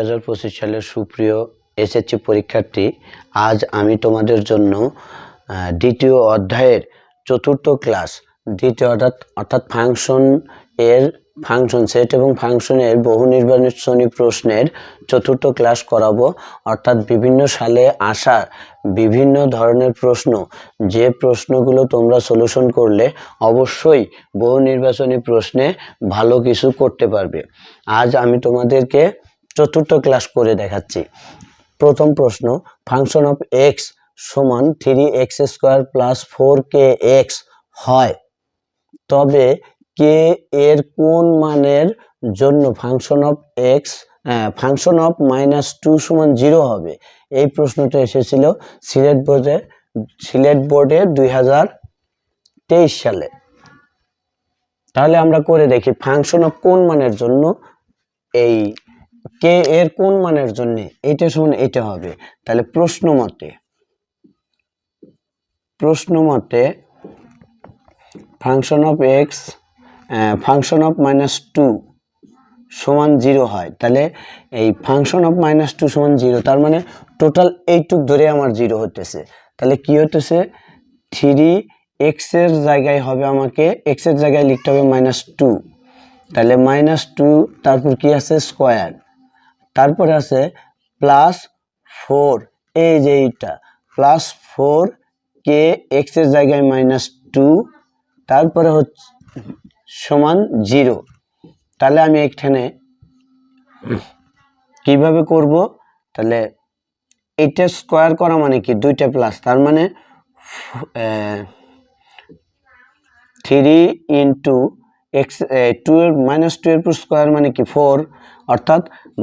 হাজার পঁচিশ সালের সুপ্রিয় এসএসসি পরীক্ষার্থী, আজ আমি তোমাদের জন্য দ্বিতীয় অধ্যায়ের চতুর্থ ক্লাস, দ্বিতীয় অর্থাৎ অর্থাৎ ফাংশন এর ফাংশন সেট এবং ফাংশনের বহু নির্বাচনী প্রশ্নের চতুর্থ ক্লাস করাবো। অর্থাৎ বিভিন্ন সালে আসা বিভিন্ন ধরনের প্রশ্ন, যে প্রশ্নগুলো তোমরা সলিউশন করলে অবশ্যই বহু নির্বাচনী প্রশ্নে ভালো কিছু করতে পারবে। আজ আমি তোমাদেরকে চতুর্থ ক্লাস করে দেখাচ্ছি। প্রথম প্রশ্ন ফাংশন অফ এক্স সমান three x square plus four কে এক্স হয়। তবে কে এর কোন মানের জন্য function of x function of minus two সমান জিরো হবে? এই প্রশ্নটা এসেছিল সিলেট বোর্ডে সিলেট বোর্ডে দুই হাজার তেইশ সালে। তাহলে আমরা করে দেখি ফাংশন অফ কোন মানের জন্য এই কে এর কোন মানের জন্য? এটা শুন এটা হবে। তাহলে প্রশ্ন মতে প্রশ্ন মতে function of x function of minus two সমান জিরো হয়। তাহলে এই ফাংশন অফ মাইনাস টু সমান জিরো তার মানে টোটাল এইটুক ধরে আমার জিরো হতেছে তাহলে কি হতেছে থ্রি এক্সের জায়গায় হবে আমাকে এক্সের জায়গায় লিখতে হবে মাইনাস টু তাহলে মাইনাস টু তারপর কি আছে? স্কোয়ার তারপরে আছে প্লাস ফোর এই যে এইটা। প্লাস ফোর কে এক্সের জায়গায় মাইনাস টু তারপরে হচ্ছে সমান জিরো তাহলে আমি এখানে কীভাবে করব? তাহলে এইটা স্কোয়ার করা মানে কি? দুইটা প্লাস তার মানে থ্রি ইন্টু এক্স টু এর মাইনাস টু এর স্কোয়ার মানে কি ফোর অর্থাৎ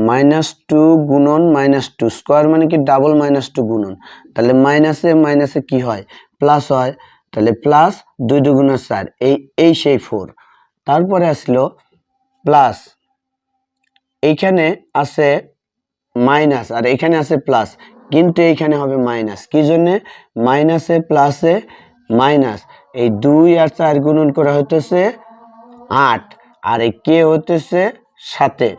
মাইনাস টু গুণন মাইনাস টু স্কোয়ার মানে কি ডাবল মাইনাস টু গুণন। তাহলে মাইনাসে মাইনাসে কি হয়? প্লাস হয়। তাহলে প্লাস দুই দুগুণ চার, এই এই সেই ফোর তারপরে আসলো প্লাস এইখানে আছে মাইনাস আর এখানে আছে প্লাস কিন্তু এইখানে হবে মাইনাস কি জন্যে? মাইনাসে প্লাসে মাইনাস এই দুই আর চার গুণন করা হতেছে আট। আর এই কে হতেছে সাতে,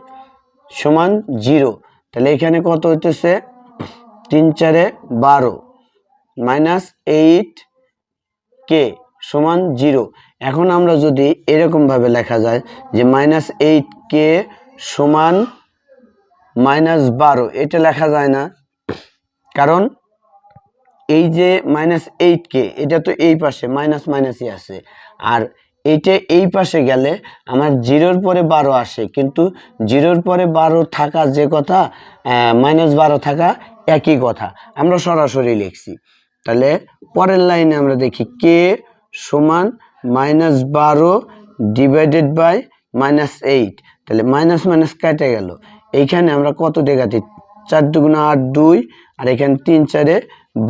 সমান জিরো। তাহলে এখানে কত হইতেছে? তিন চারে বারো, মাইনাস এইট কে, সমান জিরো। এখন আমরা যদি এরকমভাবে লেখা যায় যে মাইনাস এইট কে সমান মাইনাস বারো, এটা লেখা যায় না। কারণ এই যে মাইনাস এইট কে, এটা তো এই পাশে, মাইনাস মাইনাসই আছে। আর এইটা এই পাশে গেলে আমার জিরোর পরে বারো আসে। কিন্তু জিরোর পরে বারো থাকা যে কথা মাইনাস বারো থাকা একই কথা। আমরা সরাসরি লিখছি। তাহলে পরের লাইনে আমরা দেখি কে সমান মাইনাস বারো ডিভাইডেড বাই মাইনাস এইট তাহলে মাইনাস মাইনাস কেটে গেল। এইখানে আমরা কত দেখাচ্ছি? চার দুগুণা আট দুই, আর এখানে তিন চারে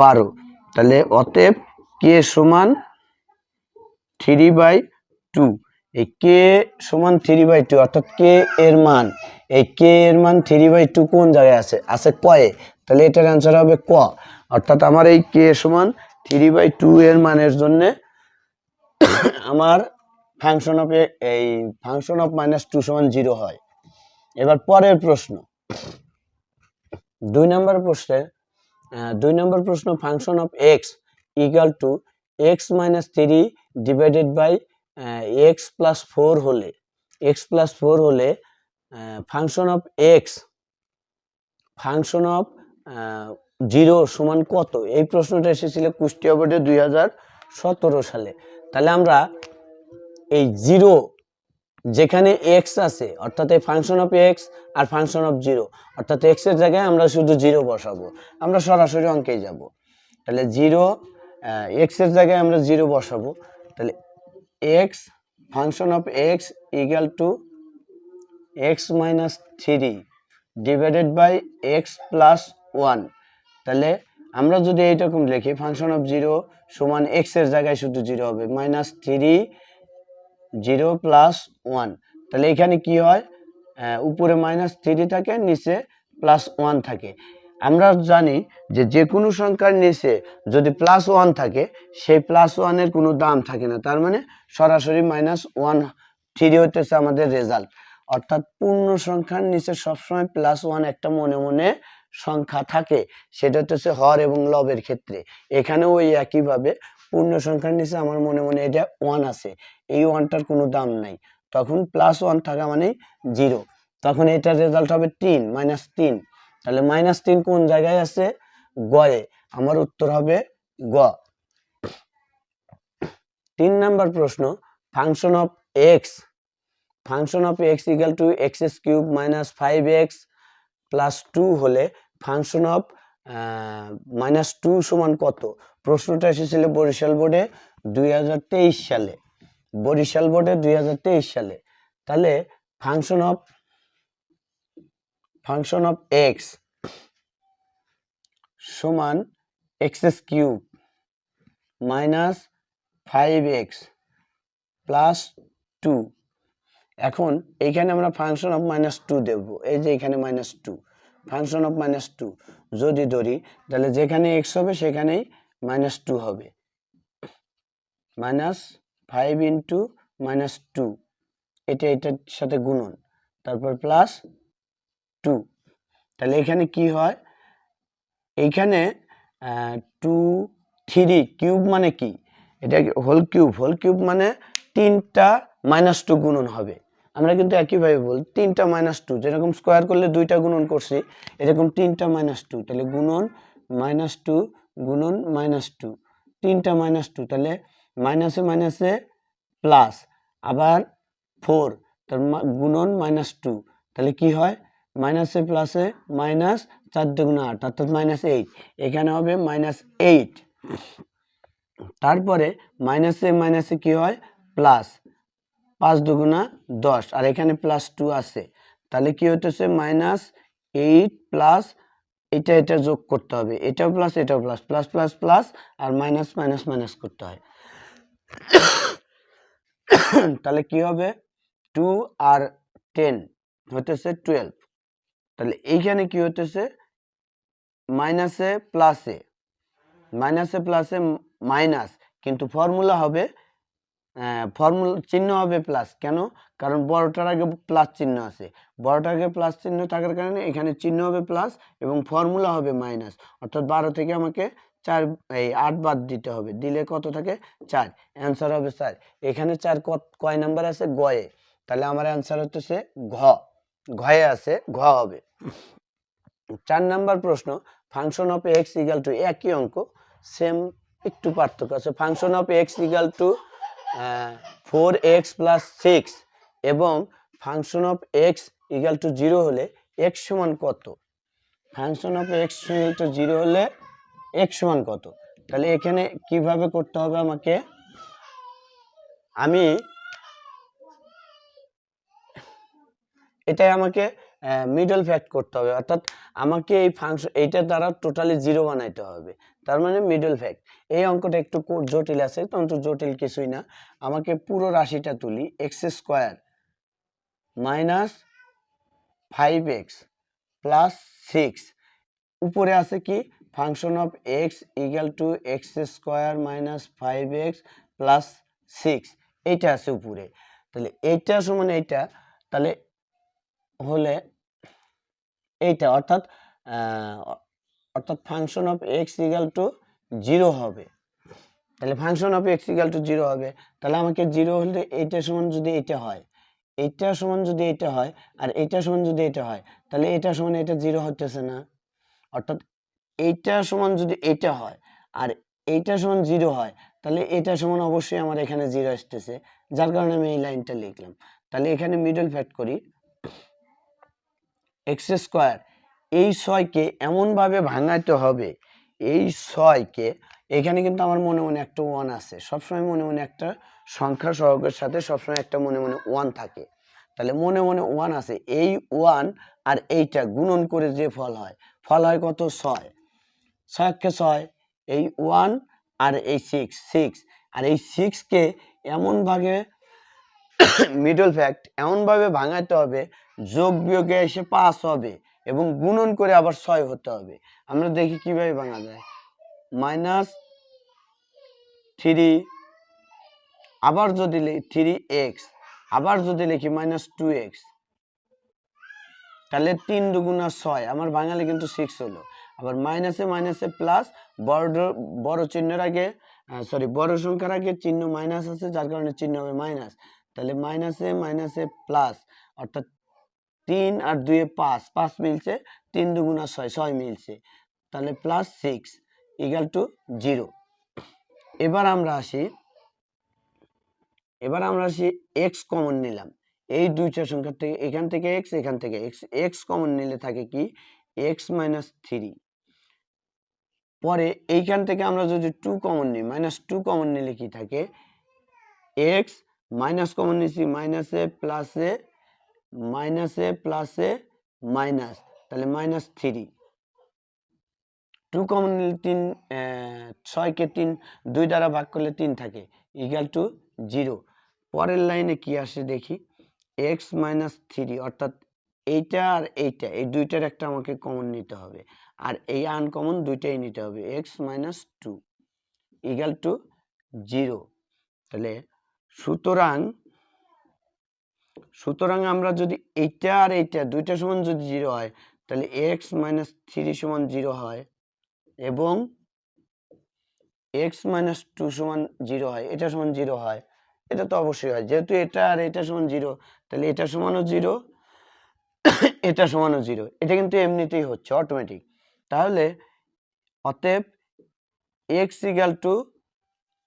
বারো। তাহলে অতএব কে সমান থ্রি বাই টু, এই কে সমান থ্রি বাই টু অর্থাৎ কে এর মান, এই কে এর মান থ্রি বাই টু কোন জায়গায় আছে? আছে কয়ে। তাহলে এটার অ্যান্সার হবে ক। অর্থাৎ আমার এই কে সমান থ্রি বাই টু এর মানের জন্যে আমার ফাংশন অফ এই ফাংশন অফ মাইনাস টু সমান জিরো হয়। এবার পরের প্রশ্ন। দুই নম্বর প্রশ্নে দুই নম্বর প্রশ্ন function of x equal to x minus three divided by x plus four হলে এক্স প্লাস ফোর হলে function of x function of zero সমান কত? এই প্রশ্নটা এসেছিল কুষ্টিয়া বোর্ডে দুই হাজার সতেরো সালে। তাহলে আমরা এই জিরো যেখানে এক্স আছে, অর্থাৎ এই ফাংশন অফ এক্স আর ফাংশন অফ জিরো অর্থাৎ এক্সের জায়গায় আমরা শুধু জিরো বসাবো। আমরা সরাসরি অঙ্কেই যাব। তাহলে জিরো এক্সের জায়গায় আমরা জিরো বসাবো। তাহলে x function of x equal to x minus three divided by x plus one তাহলে আমরা যদি এইরকম লিখি ফাংশন অফ জিরো সমান এক্সের জায়গায় শুধু জিরো হবে minus three zero plus one তাহলে এখানে কি হয়? উপরে মাইনাস থ্রি থাকে, নিচে প্লাস ওয়ান থাকে। আমরা জানি যে যে কোনো সংখ্যার নিচে যদি প্লাস ওয়ান থাকে, সেই প্লাস ওয়ানের কোনো দাম থাকে না। তার মানে সরাসরি মাইনাস ওয়ান থ্রি হতেছে আমাদের রেজাল্ট অর্থাৎ পূর্ণ সংখ্যার নিচে সবসময় প্লাস ওয়ান একটা মনে মনে সংখ্যা থাকে। সেটা হচ্ছে হর এবং লবের ক্ষেত্রে। এখানেও ওই একইভাবে পূর্ণ সংখ্যার নিচে আমার মনে মনে এটা ওয়ান আছে। এই ওয়ানটার কোনো দাম নাই। তখন প্লাস ওয়ান থাকা মানে জিরো তখন এটার রেজাল্ট হবে তিন মাইনাস তিন। তাহলে মাইনাস তিন কোন জায়গায় আছে? গয়ে আমার উত্তর হবে গ। তিন নাম্বার প্রশ্ন function of x function of x equal to x s cube minus five x plus two হলে ফাংশন অফ মাইনাস টু সমান কত? প্রশ্নটা এসেছিল বরিশাল বোর্ডে দুই হাজার তেইশ সালে। বরিশাল বোর্ডে দুই হাজার তেইশ সালে। তাহলে function of function of x সমান x s cube minus five x plus two. এখন এইখানে আমরা ফাংশন অফ মাইনাস টু দেবো। এই যে এখানে minus two, function of minus two. যদি ধরি, তাহলে যেখানে এক্স হবে, সেখানেই মাইনাস টু হবে। Minus five into minus two, এটা এটার সাথে গুণন। তারপর প্লাস টু তাহলে এখানে কি হয়? এইখানে টু থ্রি কিউব মানে কি? এটা হোল কিউব হোল কিউব মানে তিনটা মাইনাস টু গুণন হবে। আমরা কিন্তু একইভাবে বল, তিনটা মাইনাস টু যেরকম স্কোয়ার করলে দুইটা গুণন করছি, এরকম তিনটা মাইনাস টু তাহলে গুণন মাইনাস টু গুণন মাইনাস টু তিনটা মাইনাস টু তাহলে মাইনাসে মাইনাসে প্লাস আবার ফোর তার গুণন মাইনাস টু তাহলে কি হয়? মাইনাসে প্লাসে মাইনাস চার দুগুণ আট, অর্থাৎ মাইনাস এইট এখানে হবে মাইনাস এইট তারপরে মাইনাসে মাইনাসে কি হয়? প্লাস পাঁচ দুগুণা দশ। আর এখানে প্লাস টু আছে। তাহলে কি হতেছে মাইনাস এইট প্লাস এটা এটা যোগ করতে হবে। এটাও প্লাস এটাও প্লাস প্লাস প্লাস প্লাস আর মাইনাস মাইনাস মাইনাস করতে হয়। তাহলে কি হবে? টু আর টেন হতেছে টুয়েলভ তাহলে এইখানে কি হতেছে মাইনাসে প্লাসে মাইনাসে প্লাসে মাইনাস কিন্তু ফর্মুলা হবে ফর্মুলা চিহ্ন হবে প্লাস কেন? কারণ বড়টার আগে প্লাস চিহ্ন আছে। বড়টার আগে প্লাস চিহ্ন থাকার কারণে এখানে চিহ্ন হবে প্লাস এবং ফর্মুলা হবে মাইনাস অর্থাৎ বারো থেকে আমাকে চার, এই আট বাদ দিতে হবে। দিলে কত থাকে? চার। অ্যান্সার হবে চার। এখানে চার কয় নাম্বার আছে? গয়ে তাহলে আমার অ্যান্সার হচ্ছে ঘ। ঘয়ে আছে, ঘ হবে। চার নাম্বার প্রশ্ন function of x equal to একই অঙ্ক সেম একটু পার্থক্য আছে। Function of x equal to four x plus six এবং function of x equal to zero হলে এক্স সমান কত? Function of x equal to zero হলে এক্স সমান কত? তাহলে এখানে কীভাবে করতে হবে আমাকে? আমি এটাই আমাকে মিডল ফ্যাক্ট করতে হবে। অর্থাৎ আমাকে এই ফাংশন এইটার দ্বারা টোটালি জিরো বানাইতে হবে। তার মানে মিডল ফ্যাক্ট এই অঙ্কটা একটু জটিল আছে কিন্তু জটিল কিছুই না। আমাকে পুরো রাশিটা তুলি x square minus five x plus six উপরে আছে কি? Function of x equal to x square minus five x plus six এইটা আছে উপরে। তাহলে এইটা সমান এইটা, তাহলে হলে এইটা অর্থাৎ অর্থাৎ function of x equal to zero হবে। তাহলে function of x equal to zero হবে। তাহলে আমাকে জিরো হলে এইটা সমান যদি এটা হয়, এইটা সমান যদি এটা হয়, আর এইটা সমান যদি এটা হয়, তাহলে এটা সমান এটা জিরো হতেছে না। অর্থাৎ এইটা সমান যদি এটা হয়, আর এইটা সমান জিরো হয়, তাহলে এটা সমান অবশ্যই আমার এখানে জিরো আসতেছে। যার কারণে আমি এই লাইনটা লিখলাম। তাহলে এখানে মিডল ফ্যাক্ট করি। X square. এই ছয়কে এমনভাবে ভাঙাতে হবে, এই ছয়কে, এখানে কিন্তু আমার মনে মনে একটা ওয়ান আছে। সবসময় মনে মনে একটা সংখ্যা সহগের সাথে সবসময় একটা মনে মনে ওয়ান থাকে। তাহলে মনে মনে ওয়ান আছে, এই ওয়ান আর এইটা গুণন করে যে ফল হয় ফল হয় কত? ছয়। ছয়কে ছয়, এই ওয়ান আর এই সিক্স সিক্স আর এই সিক্সকে এমনভাবে মিডল ফ্যাক্ট এমনভাবে ভাঙাতে হবে, যোগ বিয়োগে এসে পাস হবে এবং গুণন করে আবার ছয় হতে হবে। আমরা দেখি কীভাবে ভাঙা যায়। মাইনাস থ্রি আবার যদি থ্রি এক্স আবার যদি লিখি মাইনাস টু এক্স তাহলে তিন দুগুণা ছয়, আমার বাঙালি কিন্তু সিক্স হলো। আবার মাইনাসে মাইনাসে প্লাস বড় বড় চিহ্নের আগে সরি বড় সংখ্যার আগে চিহ্ন মাইনাস আছে, যার কারণে চিহ্ন হবে মাইনাস তাহলে মাইনাসে মাইনাসে প্লাস অর্থাৎ তিন আর দুয়ে পাঁচ পাঁচ মিলছে, তিন দুগুণা ছয় ছয় মিলছে, তাহলে plus six equal to zero এবার আমরা আসি, এবার আমরা আসি এক্স কমন নিলাম। এই দুইটা সংখ্যা থেকে এখান থেকে এক্স এখান থেকে এক্স এক্স কমন নিলে থাকে কি? এক্স মাইনাস থ্রি পরে এইখান থেকে আমরা যদি টু কমন নিই মাইনাস টু কমন নিলে কি থাকে? এক্স মাইনাস কমন নিচ্ছি মাইনাসে প্লাসে মাইনাসে প্লাসে মাইনাস তাহলে মাইনাস থ্রি টু কমন নিলে তিন ছয়কে তিন, দুই দ্বারা ভাগ করলে তিন থাকে ইকাল টু জিরো পরের লাইনে কি আসে দেখি এক্স মাইনাস থ্রি অর্থাৎ এইটা আর এইটা, এই দুইটার একটা আমাকে কমন নিতে হবে, আর এই আনকমন দুইটাই নিতে হবে x minus two equal to zero তাহলে সুতরাং সুতরাং আমরা যদি এইটা আর এইটা, দুইটা সমান যদি জিরো হয়, তাহলে এক্স মাইনাস থ্রি সমান জিরো হয় এবং এক্স মাইনাস টু সমান জিরো হয়, এটা সমান জিরো হয়, এটা তো অবশ্যই হয়। যেহেতু এটা আর এটা সমান জিরো, তাহলে এটা সমানও জিরো, এটা সমানও জিরো। এটা কিন্তু এমনিতেই হচ্ছে অটোমেটিক তাহলে অতএব এক্স ইগাল টু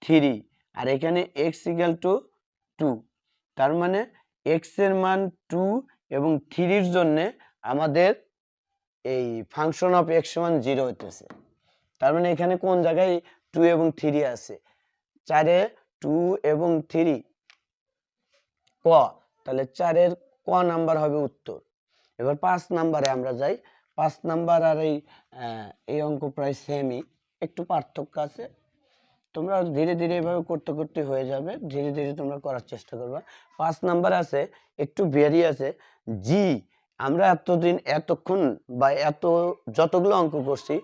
থ্রি আর এখানে এক্স ইগাল টু টু তার মানে এক্সের মান টু এবং থ্রির জন্যে আমাদের এই ফাংশন অফ এক্স সমান জিরো হইতেছে। তার মানে এখানে কোন জায়গায় টু এবং থ্রি আছে? চারে টু এবং থ্রি ক, তাহলে চারের ক নাম্বার হবে উত্তর। এবার পাঁচ নাম্বারে আমরা যাই। পাঁচ নাম্বার আর এই এই অঙ্ক প্রায় সেমই একটু পার্থক্য আছে। তোমরা ধীরে ধীরে এভাবে করতে করতে হয়ে যাবে, ধীরে ধীরে তোমরা করার চেষ্টা করবা। পাঁচ নাম্বার আছে, একটু ভেরি আছে জি আমরা এতদিন এতক্ষণ বা এত যতগুলো অঙ্ক করছি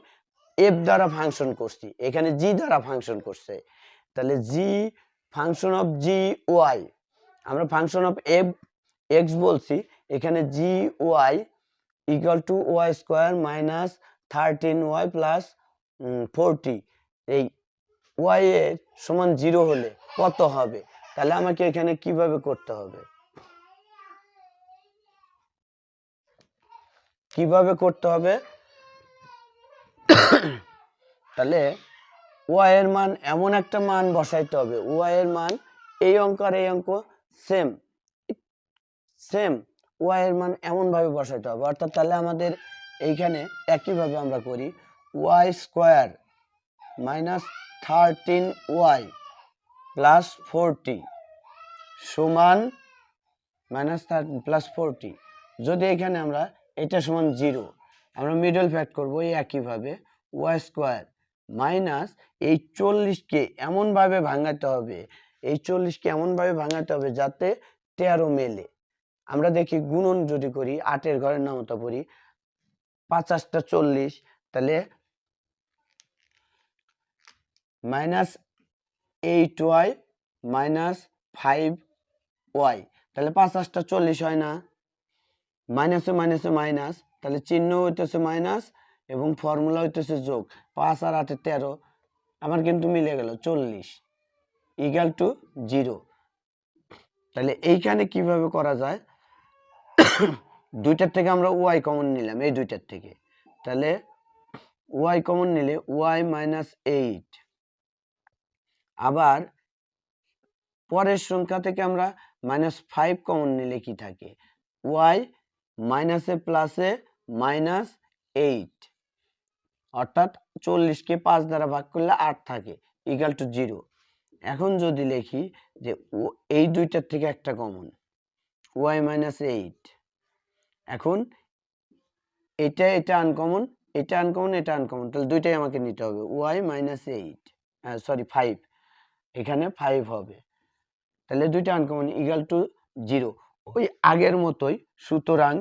এফ দ্বারা ফাংশন করছি, এখানে জি দ্বারা ফাংশন করছে। তাহলে g function of g y আমরা ফাংশন অফ এফ এক্স বলছি, এখানে g y equal to y square minus thirteen y plus forty এই ওয়াই এর সমান জিরো হলে কত হবে? তাহলে আমাকে এখানে কীভাবে করতে হবে? কীভাবে করতে হবে? তাহলে ওয়াই এর মান এমন একটা মান বসাইতে হবে। ওয়াই এর মান এই অঙ্ক আর এই অঙ্ক সেম সেম ওয়াই এর মান এমন ভাবে বসাইতে হবে। অর্থাৎ তাহলে আমাদের এইখানে একইভাবে আমরা করি। Y square minus thirteen y plus forty সমান মাইনাস থার্টিন প্লাস ফোরটি যদি এখানে আমরা এটা সমান জিরো আমরা মিডল ফ্যাক্ট করব এই একইভাবে ওয়াই স্কোয়ার মাইনাস এই চল্লিশকে এমনভাবে ভাঙাতে হবে, এই চল্লিশকে এমনভাবে ভাঙাতে হবে যাতে তেরো মেলে। আমরা দেখি গুণন যদি করি, আটের ঘরের নামতা পড়ি, পাঁচাশটা চল্লিশ, তাহলে minus eight y minus five y তাহলে পাঁচ পাঁচাশটা চল্লিশ হয় না। মাইনাসে মাইনাসে মাইনাস তাহলে চিহ্ন হইতেছে মাইনাস এবং ফর্মুলা হইতেছে যোগ। পাঁচ আর আটে তেরো, আমার কিন্তু মিলে গেল চল্লিশ ইকাল টু জিরো তাহলে এইখানে কীভাবে করা যায়? দুইটার থেকে আমরা ওয়াই কমন নিলাম, এই দুইটার থেকে। তাহলে ওয়াই কমন নিলে ওয়াই মাইনাস এইট আবার পরের সংখ্যা থেকে আমরা মাইনাস ফাইভ কমন নিলে কি থাকে? ওয়াই মাইনাসে প্লাসে মাইনাস এইট অর্থাৎ চল্লিশকে পাঁচ দ্বারা ভাগ করলে আট থাকে ইকাল টু জিরো এখন যদি লিখি যে এই দুইটার থেকে একটা কমন ওয়াই মাইনাস এইট এখন এটা এটা আনকমন এটা আনকমন এটা আনকমন তাহলে দুইটাই আমাকে নিতে হবে y minus eight sorry five এখানে ফাইভ হবে। তাহলে দুইটা আনকমন ইকাল টু জিরো ওই আগের মতোই সুতরাং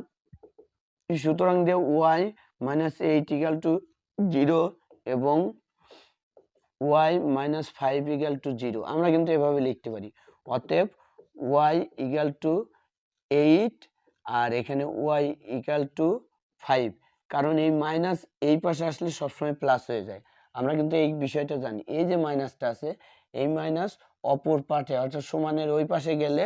সুতরাং দিয়ে y minus eight equal to zero এবং y minus five equal to zero আমরা কিন্তু এভাবে লিখতে পারি। অতএব ওয়াই ইকাল টু এইট আর এখানে ওয়াই ইকাল টু ফাইভ কারণ এই মাইনাস এই পাশে আসলে সবসময় প্লাস হয়ে যায়। আমরা কিন্তু এই বিষয়টা জানি। এই যে মাইনাসটা আছে এই মাইনাস অপর পাশে, অর্থাৎ সমানের ওই পাশে গেলে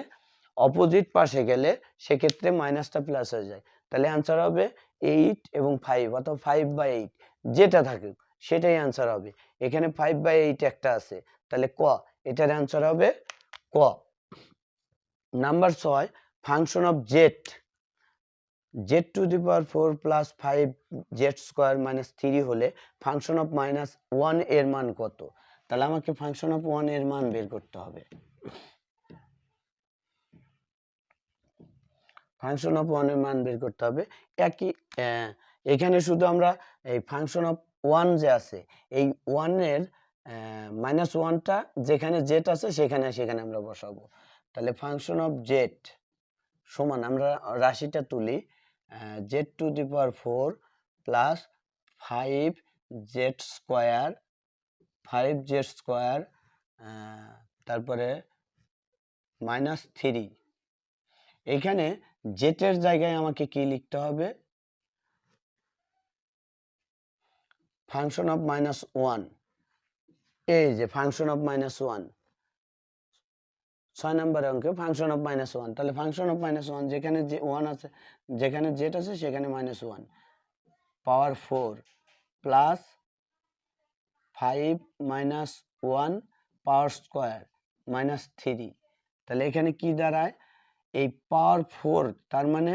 অপোজিট পাশে গেলে সেক্ষেত্রে মাইনাসটা প্লাস হয়ে যায়। তাহলে অ্যান্সার হবে এইট এবং ফাইভ অথবা ফাইভ বাই এইট যেটা থাকুক, সেটাই অ্যান্সার হবে। এখানে ফাইভ বাই এইট একটা আছে। তাহলে ক? এটার অ্যান্সার হবে ক। নাম্বার ছয় function of z z to the power four plus five z square minus three হলে ফাংশন অফ মাইনাস ওয়ানের মান কত? তাহলে আমাকে ফাংশন অফ ওয়ানের মান বের করতে হবে। ফাংশন অফ ওয়ানের মান বের করতে হবে। একই এখানে শুধু আমরা এই ফাংশন অফ ওয়ান যে আছে, এই ওয়ানের মাইনাস ওয়ানটা যেখানে জেড আছে সেখানে সেখানে আমরা বসাবো। তাহলে ফাংশন অফ জেড সমান, আমরা রাশিটা তুলি Z to the power four plus five Z square five Z square তারপরে মাইনাস থ্রি। এখানে জেটের জায়গায় আমাকে কি লিখতে হবে? Function of minus one. এই যে ফাংশন অফ মাইনাস ওয়ান। ছয় নম্বর অঙ্কে ফাংশন অফ মাইনাস ওয়ান। তাহলে ফাংশন অফ মাইনাস ওয়ান যেখানে যে ওয়ান আছে, যেখানে জেট আছে সেখানে minus one. Power four plus five minus one power square minus three তাহলে এখানে কি দাঁড়ায়? এই পাওয়ার ফোর তার মানে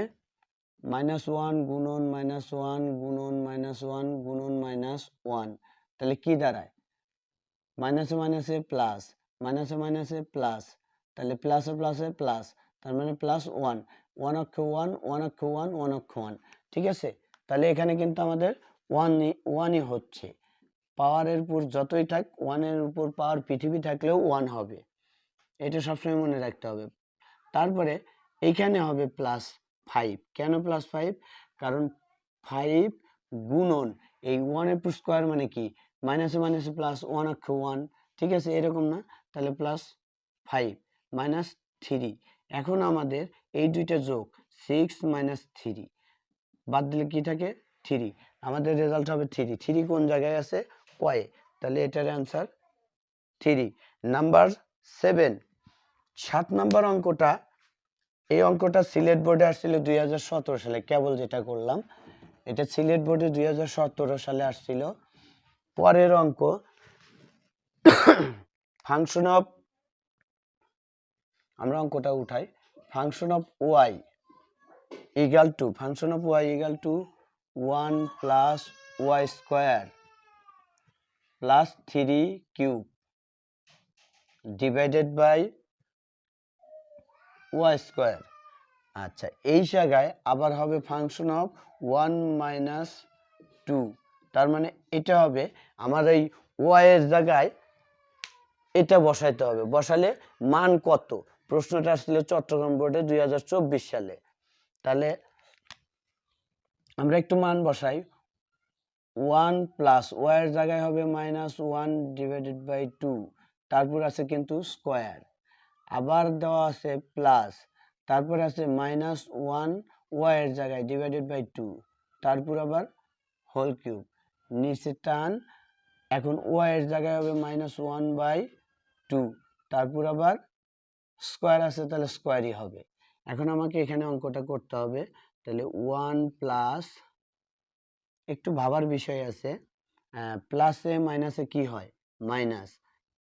মাইনাস ওয়ান গুণন মাইনাস ওয়ান গুণন মাইনাস ওয়ান গুণন মাইনাস ওয়ান তাহলে কি দাঁড়ায়? মাইনাসে মাইনাসে প্লাস মাইনাসে মাইনাসে প্লাস তাহলে প্লাসে প্লাসে প্লাস তার মানে প্লাস ওয়ান ওয়ান অক্ষ ওয়ান ওয়ান অক্ষ ওয়ান ওয়ান অক্ষ ওয়ান ঠিক আছে? তাহলে এখানে কিন্তু আমাদের ওয়ানই ওয়ানই হচ্ছে। পাওয়ারের উপর যতই থাক, ওয়ানের উপর পাওয়ার পৃথিবী থাকলেও ওয়ান হবে। এটা সবসময় মনে রাখতে হবে। তারপরে এইখানে হবে প্লাস ফাইভ কেন প্লাস ফাইভ কারণ ফাইভ গুণন, এই ওয়ানের উপর স্কোয়ার মানে কি? মাইনাসে মাইনাসে প্লাস ওয়ান অক্ষ ওয়ান ঠিক আছে? এরকম না? তাহলে প্লাস ফাইভ মাইনাস থ্রি এখন আমাদের এই দুইটা যোগ সিক্স মাইনাস থ্রি বাদ দিলে কি থাকে? থ্রি আমাদের রেজাল্ট হবে থ্রি থ্রি কোন জায়গায় আছে? কয়ে তাহলে এটার অ্যান্সার থ্রি নাম্বার সেভেন সাত নাম্বার অঙ্কটা, এই অঙ্কটা সিলেট বোর্ডে আসছিল দুই হাজার সতেরো সালে, কেবল যেটা করলাম, এটা সিলেট বোর্ডে দুই হাজার সতেরো সালে আসছিল। পরের অঙ্ক ফাংশন অফ আমরা অঙ্কটা উঠাই function of y equal to function of y equal to one plus y square plus three cube divided by y square. আচ্ছা এই জায়গায় আবার হবে function of one minus two. তার মানে এটা হবে আমার এই ওয়াই এর জায়গায় এটা বসাইতে হবে। বসালে মান কত? প্রশ্নটা আসলে চট্টগ্রাম বোর্ডে দুই হাজার চব্বিশ সালে। তাহলে আমরা একটু মান বসাই। ওয়ান প্লাস ওয়ার জায়গায় হবে minus one divided by two তারপর আছে কিন্তু স্কোয়ার আবার দেওয়া আছে প্লাস তারপর আছে মাইনাস ওয়ান ওয়ার জায়গায় ডিভাইডেড বাই টু তারপর আবার হোল কিউব নিচে টান, এখন ওয়ার জায়গায় হবে মাইনাস ওয়ান বাই টু তারপর আবার স্কোয়ার আছে তাহলে স্কোয়ারই হবে, এখন আমাকে এখানে অঙ্কটা করতে হবে, তাহলে ওয়ান প্লাস একটু ভাবার বিষয় আছে। প্লাসে মাইনাসে কি হয়? মাইনাস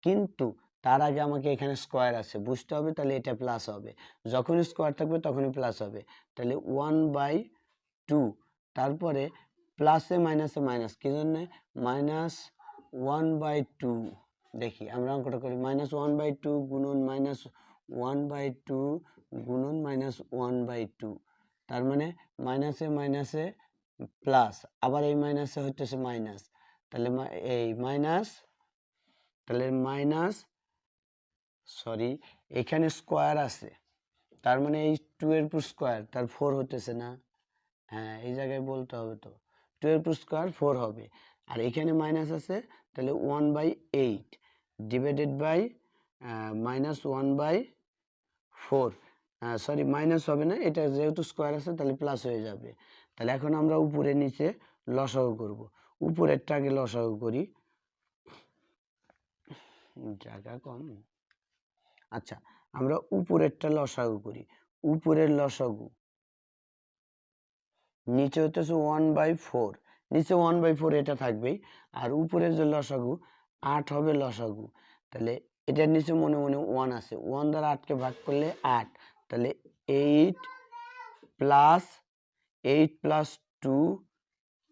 কিন্তু তার আগে আমাকে এখানে স্কোয়ার আছে। বুঝতে হবে তাহলে এটা প্লাস হবে। যখনই স্কোয়ার থাকবে তখনই প্লাস হবে। তাহলে ওয়ান বাই টু তারপরে প্লাসে মাইনাসে মাইনাস কি জন্য? মাইনাস ওয়ান বাই টু দেখি, আমরা অঙ্কটা করি। মাইনাস ওয়ান বাই টু গুণন মাইনাস ওয়ান বাই টু গুণন মাইনাস ওয়ান বাই টু তার মানে মাইনাসে মাইনাসে প্লাস আবার এই মাইনাসে হচ্ছে মাইনাস তাহলে এই মাইনাস তাহলে মাইনাস সরি এখানে স্কোয়ার আছে। তার মানে এই টু এর স্কোয়ার তার ফোর হতেছে না। হ্যাঁ এই জায়গায় বলতে হবে তো। টু এর স্কোয়ার ফোর হবে। আর এখানে মাইনাস আছে, তাহলে one by eight divided by minus one by four sorry minus হবে না, এটা যেহেতু স্কোয়ার আছে, তাহলে প্লাস হয়ে যাবে। তাহলে এখন আমরা উপরে নিচে লসাগু করব। আগে লসাগু করি। জায়গা কম। আচ্ছা আমরা উপরেরটা লসাগু করি। উপরের লসাগু। নিচে হতেছে ওয়ান বাই ফোর নিচে ওয়ান বাই ফোর এটা থাকবেই। আর উপরের যে লসাগু, আট হবে লসাগু। তাহলে এটার নিচে মনে মনে ওয়ান আছে। ওয়ান দ্বারা আটকে ভাগ করলে আট। তাহলে eight plus eight plus two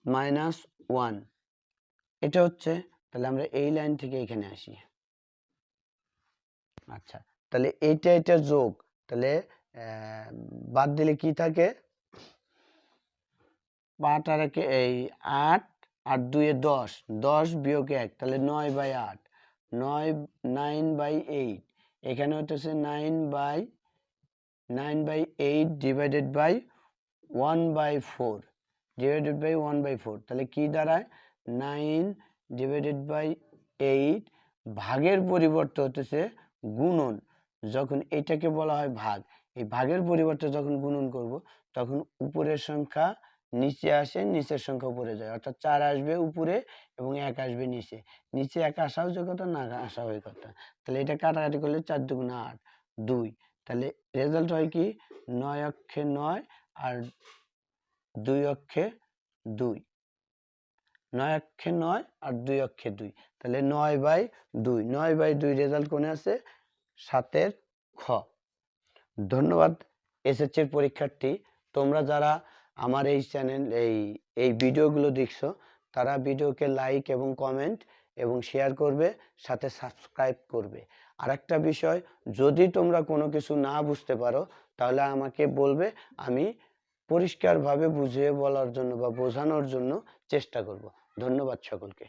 minus one এটা হচ্ছে, তাহলে আমরা এই লাইন থেকে এখানে আসি। আচ্ছা তাহলে এইটা এটা যোগ, তাহলে বাদ দিলে কি থাকে? পাঁচ আর একে এই আট আর দুয়ে দশ দশ বিয়োগ এক, তাহলে নয় বাই আট, নয় নাইন বাই এইট এখানে হতেছে nine by nine by eight divided by one by four divided by one by four, তাহলে কি দাঁড়ায়? নাইন ডিভাইডেড বাই এইট ভাগের পরিবর্তে হতেছে গুণন। যখন এটাকে বলা হয় ভাগ, এই ভাগের পরিবর্তে যখন গুণন করব, তখন উপরের সংখ্যা নিচে আসে, নিচের সংখ্যা উপরে যায়। অর্থাৎ চার আসবে উপরে এবং এক আসবে নিচে। নিচে এক আসাও যে কথা, না আসা হয় কথা। তাহলে এটা কাটাকাটি করলে চার দুগুণে আট, দুই। তাহলে রেজাল্ট হয় কি? নয় অক্ষে নয় আর দুই অক্ষে দুই। নয় অক্ষে নয় আর দুই অক্ষে দুই। তাহলে নয় বাই দুই। নয় বাই দুই রেজাল্ট কোনে আছে? সাতের খ। ধন্যবাদ এসএসসির পরীক্ষার্থী। তোমরা যারা আমার এই চ্যানেল এই এই ভিডিওগুলো দেখছ, তারা ভিডিওকে লাইক এবং কমেন্ট এবং শেয়ার করবে, সাথে সাবস্ক্রাইব করবে। আর একটা বিষয়, যদি তোমরা কোনো কিছু না বুঝতে পারো, তাহলে আমাকে বলবে, আমি পরিষ্কারভাবে বুঝিয়ে বলার জন্য বা বোঝানোর জন্য চেষ্টা করব। ধন্যবাদ সকলকে।